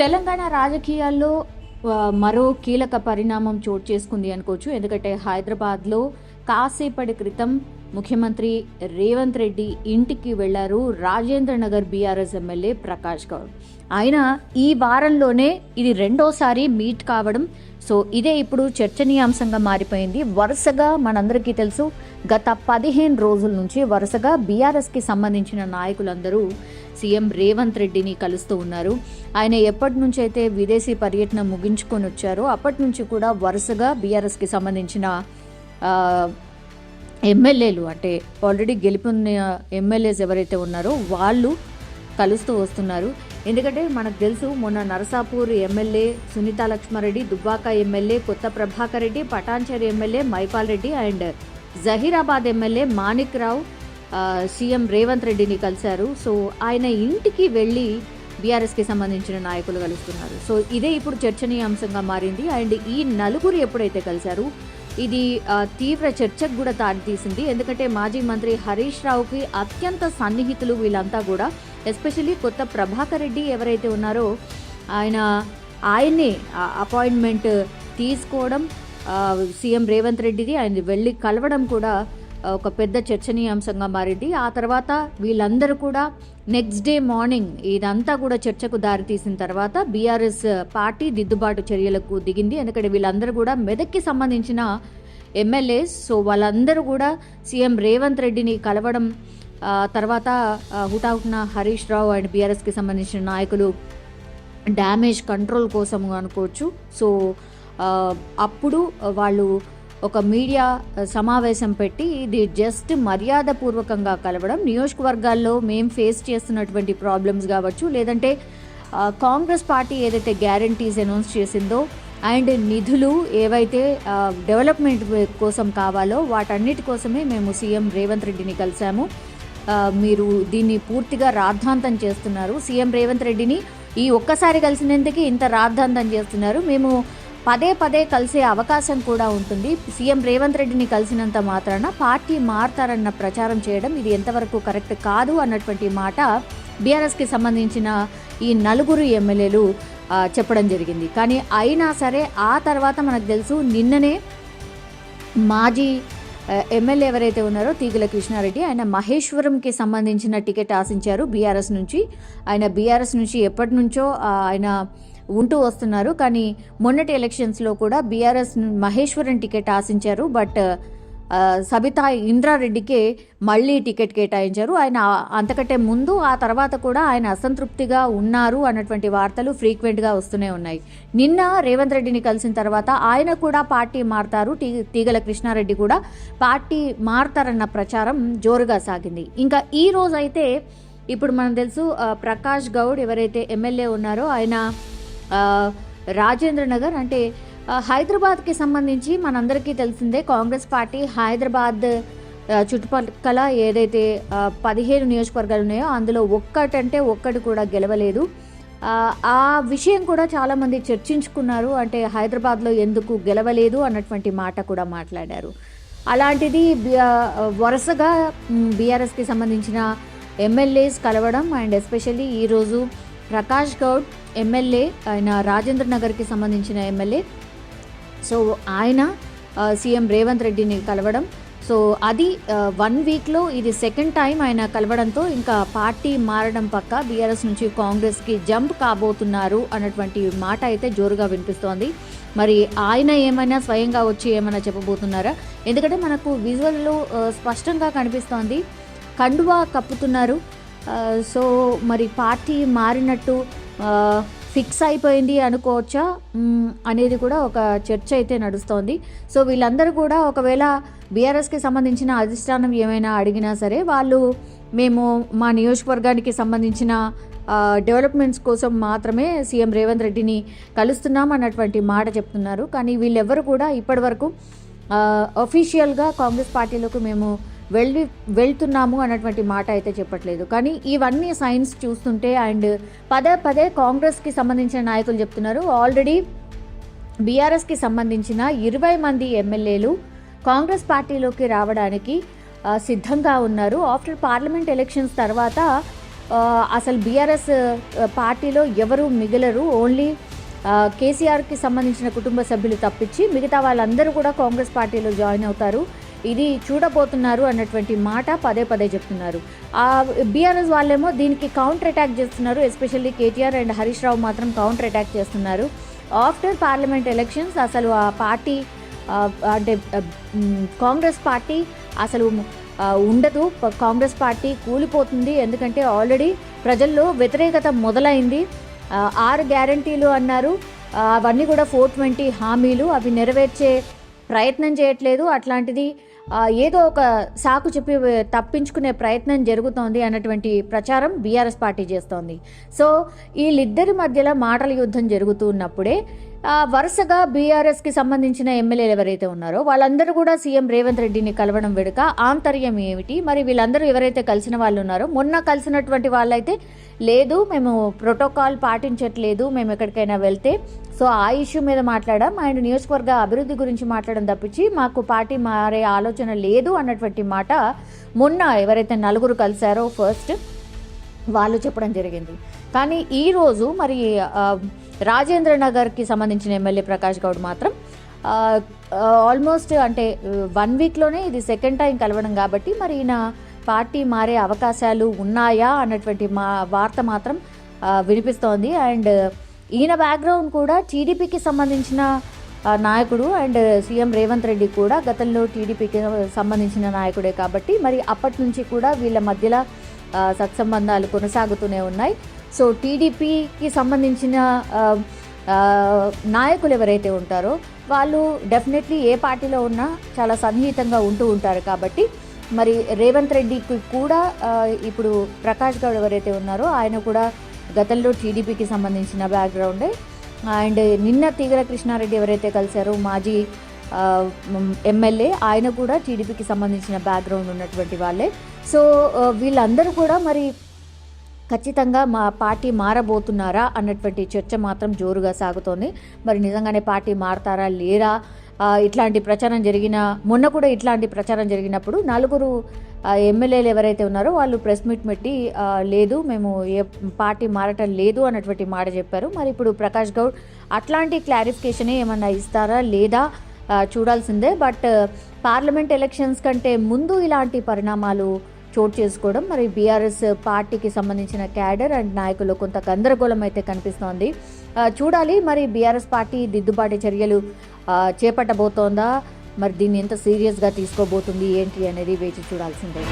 తెలంగాణ రాజకీయాల్లో మరో కీలక పరిణామం చోటు చేసుకుంది అనుకోవచ్చు. ఎందుకంటే హైదరాబాద్లో కాసేపటి క్రితం ముఖ్యమంత్రి రేవంత్ రెడ్డి ఇంటికి వెళ్ళారు రాజేంద్ర నగర్ బీఆర్ఎస్ ఎమ్మెల్యే ప్రకాష్ గౌడ్. ఆయన ఈ వారంలోనే ఇది రెండోసారి మీట్ కావడం. సో ఇదే ఇప్పుడు చర్చనీయాంశంగా మారిపోయింది. వరుసగా మనందరికీ తెలుసు గత పదిహేను రోజుల నుంచి వరుసగా బీఆర్ఎస్కి సంబంధించిన నాయకులందరూ సీఎం రేవంత్ రెడ్డిని కలుస్తూ ఉన్నారు. ఆయన ఎప్పటి నుంచైతే అయితే విదేశీ పర్యటన ముగించుకొని వచ్చారో అప్పటి నుంచి కూడా వరుసగా బీఆర్ఎస్కి సంబంధించిన ఎమ్మెల్యేలు అంటే ఆల్రెడీ గెలుపున్న ఎమ్మెల్యేస్ ఎవరైతే ఉన్నారో వాళ్ళు కలుస్తూ వస్తున్నారు. ఎందుకంటే మనకు తెలుసు మొన్న Narsapur MLA Sunitha Laxma Reddy Dubbaka MLA Kotha Prabhakar Reddy Patancheru MLA Mahipal Reddy and Zaheerabad MLA Manik Rao CM Revanth రెడ్డిని కలిశారు. సో ఆయన ఇంటికి వెళ్ళి బీఆర్ఎస్కి సంబంధించిన నాయకులు కలుస్తున్నారు. సో ఇదే ఇప్పుడు చర్చనీయాంశంగా మారింది. అండ్ ఈ నలుగురు ఎప్పుడైతే కలిశారు ఇది తీవ్ర చర్చకు కూడా దారితీసింది ఎందుకంటే మాజీ మంత్రి హరీష్ రావుకి అత్యంత సన్నిహితులు వీళ్ళంతా కూడా ఎస్పెషల్లీ కొత్త ప్రభాకర్ రెడ్డి ఎవరైతే ఉన్నారో ఆయన ఆయనే అపాయింట్మెంట్ తీసుకోవడం సీఎం రేవంత్ రెడ్డిది. ఆయన వెళ్ళి కలవడం కూడా ఒక పెద్ద చర్చనీయాంశంగా మారింది. ఆ తర్వాత వీళ్ళందరూ కూడా నెక్స్ట్ డే మార్నింగ్ ఇదంతా కూడా చర్చకు దారితీసిన తర్వాత బీఆర్ఎస్ పార్టీ దిద్దుబాటు చర్యలకు దిగింది. ఎందుకంటే వీళ్ళందరూ కూడా మెదక్కి సంబంధించిన ఎమ్మెల్యేస్ సో వాళ్ళందరూ కూడా సీఎం రేవంత్ రెడ్డిని కలవడం తర్వాత హుటాహుట్న హరీష్ రావు అండ్ బీఆర్ఎస్కి సంబంధించిన నాయకులు డ్యామేజ్ కంట్రోల్ కోసం అనుకోవచ్చు. సో అప్పుడు వాళ్ళు ఒక మీడియా సమావేశం పెట్టి ఇది జస్ట్ మర్యాదపూర్వకంగా కలవడం. నియోజకవర్గాల్లో మేము ఫేస్ చేస్తున్నటువంటి ప్రాబ్లమ్స్ కావచ్చు లేదంటే కాంగ్రెస్ పార్టీ ఏదైతే గ్యారంటీస్ అనౌన్స్ చేసిందో అండ్ నిధులు ఏవైతే డెవలప్మెంట్ కోసం కావాలో వాటన్నిటి కోసమే మేము సీఎం రేవంత్ రెడ్డిని కలిసాము మీరు దీన్ని పూర్తిగా రాద్ధాంతం చేస్తున్నారు. సీఎం రేవంత్ రెడ్డిని ఈ ఒక్కసారి కలిసినందుకే ఇంత రాద్ధాంతం చేస్తున్నారు. మేము పదే పదే కలిసే అవకాశం కూడా ఉంటుంది. సీఎం రేవంత్ రెడ్డిని కలిసినంత మాత్రాన పార్టీ మారతారన్న ప్రచారం చేయడం ఇది ఎంతవరకు కరెక్ట్ కాదు అన్నటువంటి మాట బీఆర్ఎస్కి సంబంధించిన ఈ నలుగురు ఎమ్మెల్యేలు చెప్పడం జరిగింది. కానీ అయినా సరే ఆ తర్వాత మనకు తెలుసు నిన్ననే మాజీ ఎమ్మెల్యే ఎవరైతే ఉన్నారో తీగల కృష్ణారెడ్డి ఆయన మహేశ్వరంకి సంబంధించిన టికెట్ ఆశించారు బీఆర్ఎస్ నుంచి. ఆయన బీఆర్ఎస్ నుంచి ఎప్పటి నుంచో ఆయన ఉంటూ వస్తున్నారు. కానీ మొన్నటి ఎలక్షన్స్లో కూడా బీఆర్ఎస్ మహేశ్వరం టికెట్ ఆశించారు. బట్ సబితా ఇంద్రారెడ్డికే మళ్ళీ టికెట్ కేటాయించారు. ఆయన అంతకంటే ముందు ఆ తర్వాత కూడా ఆయన అసంతృప్తిగా ఉన్నారు అన్నటువంటి వార్తలు ఫ్రీక్వెంట్గా వస్తూనే ఉన్నాయి. నిన్న రేవంత్ రెడ్డిని కలిసిన తర్వాత ఆయన కూడా పార్టీ మారతారు. టీ తీగల కృష్ణారెడ్డి కూడా పార్టీ మారతారన్న ప్రచారం జోరుగా సాగింది. ఇంకా ఈ రోజు అయితే ఇప్పుడు మనం తెలుసు ప్రకాష్ గౌడ్ ఎవరైతే ఎమ్మెల్యే ఉన్నారో ఆయన రాజేంద్ర నగర్ అంటే హైదరాబాద్కి సంబంధించి మనందరికీ తెలిసిందే కాంగ్రెస్ పార్టీ హైదరాబాద్ చుట్టుపక్కల ఏదైతే పదిహేను నియోజకవర్గాలు ఉన్నాయో అందులో ఒక్కటంటే ఒక్కటి కూడా గెలవలేదు. ఆ, విషయం కూడా చాలామంది చర్చించుకున్నారు. అంటే హైదరాబాద్లో ఎందుకు గెలవలేదు అన్నటువంటి మాట కూడా మాట్లాడారు. అలాంటిది వరుసగా బీఆర్ఎస్కి సంబంధించిన ఎమ్మెల్యేస్ కలవడం అండ్ ఎస్పెషల్లీ ఈరోజు ప్రకాష్ గౌడ్ ఎమ్మెల్యే ఆయన రాజేంద్ర నగర్కి సంబంధించిన ఎమ్మెల్యే సో ఆయన సీఎం రేవంత్ రెడ్డిని కలవడం. సో అది వన్ వీక్లో ఇది సెకండ్ టైం ఆయన కలవడంతో ఇంకా పార్టీ మారడం పక్క బీఆర్ఎస్ నుంచి కాంగ్రెస్కి జంప్ కాబోతున్నారు అన్నటువంటి మాట అయితే జోరుగా వినిపిస్తోంది. మరి ఆయన ఏమైనా స్వయంగా వచ్చి ఏమైనా చెప్పబోతున్నారా? ఎందుకంటే మనకు విజువల్లో స్పష్టంగా కనిపిస్తోంది కండువా కప్పుతున్నారు. సో మరి పార్టీ మారినట్టు ఫిక్స్ అయిపోయింది అనుకోవచ్చా? అనేది కూడా ఒక చర్చ అయితే నడుస్తోంది. సో వీళ్ళందరూ కూడా ఒకవేళ బీఆర్ఎస్కి సంబంధించిన అధిష్టానం ఏమైనా అడిగినా సరే వాళ్ళు మేము మా నియోజకవర్గానికి సంబంధించిన డెవలప్మెంట్స్ కోసం మాత్రమే సీఎం రేవంత్ రెడ్డిని కలుస్తున్నాం అన్నటువంటి మాట చెప్తున్నారు. కానీ వీళ్ళెవ్వరు కూడా ఇప్పటివరకు అఫీషియల్గా కాంగ్రెస్ పార్టీలకు మేము వెళ్ళి వెళ్తున్నాము అన్నటువంటి మాట అయితే చెప్పట్లేదు. కానీ ఇవన్నీ సైన్స్ చూస్తుంటే అండ్ పదే పదే కాంగ్రెస్కి సంబంధించిన నాయకులు చెప్తున్నారు. ఆల్రెడీ బీఆర్ఎస్కి సంబంధించిన ఇరవై మంది ఎమ్మెల్యేలు కాంగ్రెస్ పార్టీలోకి రావడానికి సిద్ధంగా ఉన్నారు. ఆఫ్టర్ పార్లమెంట్ ఎలక్షన్స్ తర్వాత అసలు బీఆర్ఎస్ పార్టీలో ఎవరు మిగలరు? ఓన్లీ కేసీఆర్కి సంబంధించిన కుటుంబ సభ్యులు తప్పించి మిగతా వాళ్ళందరూ కూడా కాంగ్రెస్ పార్టీలో జాయిన్ అవుతారు. ఇది చూడబోతున్నారు అన్నటువంటి మాట పదే పదే చెప్తున్నారు. ఆ బీఆర్ఎస్ వాళ్ళేమో దీనికి కౌంటర్ అటాక్ చేస్తున్నారు especially KTR and Harish Rao మాత్రం కౌంటర్ అటాక్ చేస్తున్నారు. ఆఫ్టర్ పార్లమెంట్ ఎలక్షన్స్ అసలు ఆ పార్టీ అంటే కాంగ్రెస్ పార్టీ అసలు ఉండదు. కాంగ్రెస్ పార్టీ కూలిపోతుంది. ఎందుకంటే ఆల్రెడీ ప్రజల్లో వ్యతిరేకత మొదలైంది. ఆరు గ్యారంటీలు అన్నారు. అవన్నీ కూడా ఫోర్ ట్వంటీ హామీలు. అవి నెరవేర్చే ప్రయత్నం చేయట్లేదు. అట్లాంటిది ఏదో ఒక సాకు చెప్పి తప్పించుకునే ప్రయత్నం జరుగుతోంది అన్నటువంటి ప్రచారం బీఆర్ఎస్ పార్టీ చేస్తోంది. సో వీళ్ళిద్దరి మధ్యలో మాటల యుద్ధం జరుగుతూ ఉన్నప్పుడే వరుసగా బీఆర్ఎస్కి సంబంధించిన ఎమ్మెల్యేలు ఎవరైతే ఉన్నారో వాళ్ళందరూ కూడా సీఎం రేవంత్ రెడ్డిని కలవడం వెనుక ఆంతర్యం ఏమిటి? మరి వీళ్ళందరూ ఎవరైతే కలిసిన వాళ్ళు ఉన్నారో మొన్న కలిసినటువంటి వాళ్ళైతే లేదు మేము ప్రోటోకాల్ పాటించట్లేదు మేము ఎక్కడికైనా వెళ్తే. సో ఆ ఇష్యూ మీద మాట్లాడడం అండ్ నియోజకవర్గ అభివృద్ధి గురించి మాట్లాడడం తప్పించి మాకు పార్టీ మారే ఆలోచన లేదు అన్నటువంటి మాట మొన్న ఎవరైతే నలుగురు కలిశారో ఫస్ట్ వాళ్ళు చెప్పడం జరిగింది. కానీ ఈరోజు మరి రాజేంద్ర నగర్కి సంబంధించిన ఎమ్మెల్యే ప్రకాష్ గౌడ్ మాత్రం ఆల్మోస్ట్ అంటే వన్ వీక్లోనే ఇది సెకండ్ టైం కలవడం కాబట్టి మరి ఈయన పార్టీ మారే అవకాశాలు ఉన్నాయా అన్నటువంటి మా వార్త మాత్రం వినిపిస్తోంది. అండ్ ఈయన బ్యాక్గ్రౌండ్ కూడా టీడీపీకి సంబంధించిన నాయకుడు అండ్ సీఎం రేవంత్ రెడ్డి కూడా గతంలో టీడీపీకి సంబంధించిన నాయకుడే కాబట్టి మరి అప్పటి నుంచి కూడా వీళ్ళ మధ్యలో సత్సంబంధాలు కొనసాగుతూనే ఉన్నాయి. సో టీడీపీకి సంబంధించిన నాయకులు ఎవరైతే ఉంటారో వాళ్ళు డెఫినెట్లీ ఏ పార్టీలో ఉన్నా చాలా సన్నిహితంగా ఉంటూ ఉంటారు కాబట్టి మరి రేవంత్ రెడ్డికి కూడా ఇప్పుడు ప్రకాష్ గౌడ్ ఎవరైతే ఉన్నారో ఆయన కూడా గతంలో టీడీపీకి సంబంధించిన బ్యాక్గ్రౌండే. అండ్ నిన్న తీగల కృష్ణారెడ్డి ఎవరైతే కలిశారో మాజీ ఎమ్మెల్యే ఆయన కూడా టీడీపీకి సంబంధించిన బ్యాక్గ్రౌండ్ ఉన్నటువంటి వాళ్ళే. సో వీళ్ళందరూ కూడా మరి ఖచ్చితంగా మా పార్టీ మారబోతున్నారా అన్నటువంటి చర్చ మాత్రం జోరుగా సాగుతోంది. మరి నిజంగానే పార్టీ మారతారా లేరా? ఇట్లాంటి ప్రచారం జరిగిన మొన్న కూడా ఇట్లాంటి ప్రచారం జరిగినప్పుడు నలుగురు ఎమ్మెల్యేలు ఎవరైతే ఉన్నారో వాళ్ళు ప్రెస్ మీట్ పెట్టి లేదు మేము ఏ పార్టీ మారటం లేదు అన్నటువంటి మాట చెప్పారు. మరి ఇప్పుడు ప్రకాష్ గౌడ్ అట్లాంటి క్లారిఫికేషనే ఏమన్నా ఇస్తారా లేదా? చూడాల్సిందే. బట్ పార్లమెంట్ ఎలక్షన్స్ కంటే ముందు ఇలాంటి పరిణామాలు చోటు చేసుకోవడం. మరి బీఆర్ఎస్ పార్టీకి సంబంధించిన క్యాడర్ అండ్ నాయకులు కొంత గందరగోళం అయితే కనిపిస్తోంది. చూడాలి మరి బీఆర్ఎస్ పార్టీ దిద్దుబాటు చర్యలు చేపట్టబోతోందా? మరి దీన్ని ఎంత సీరియస్గా తీసుకోబోతుంది? ఏంటి అనేది వేచి చూడాల్సిందే.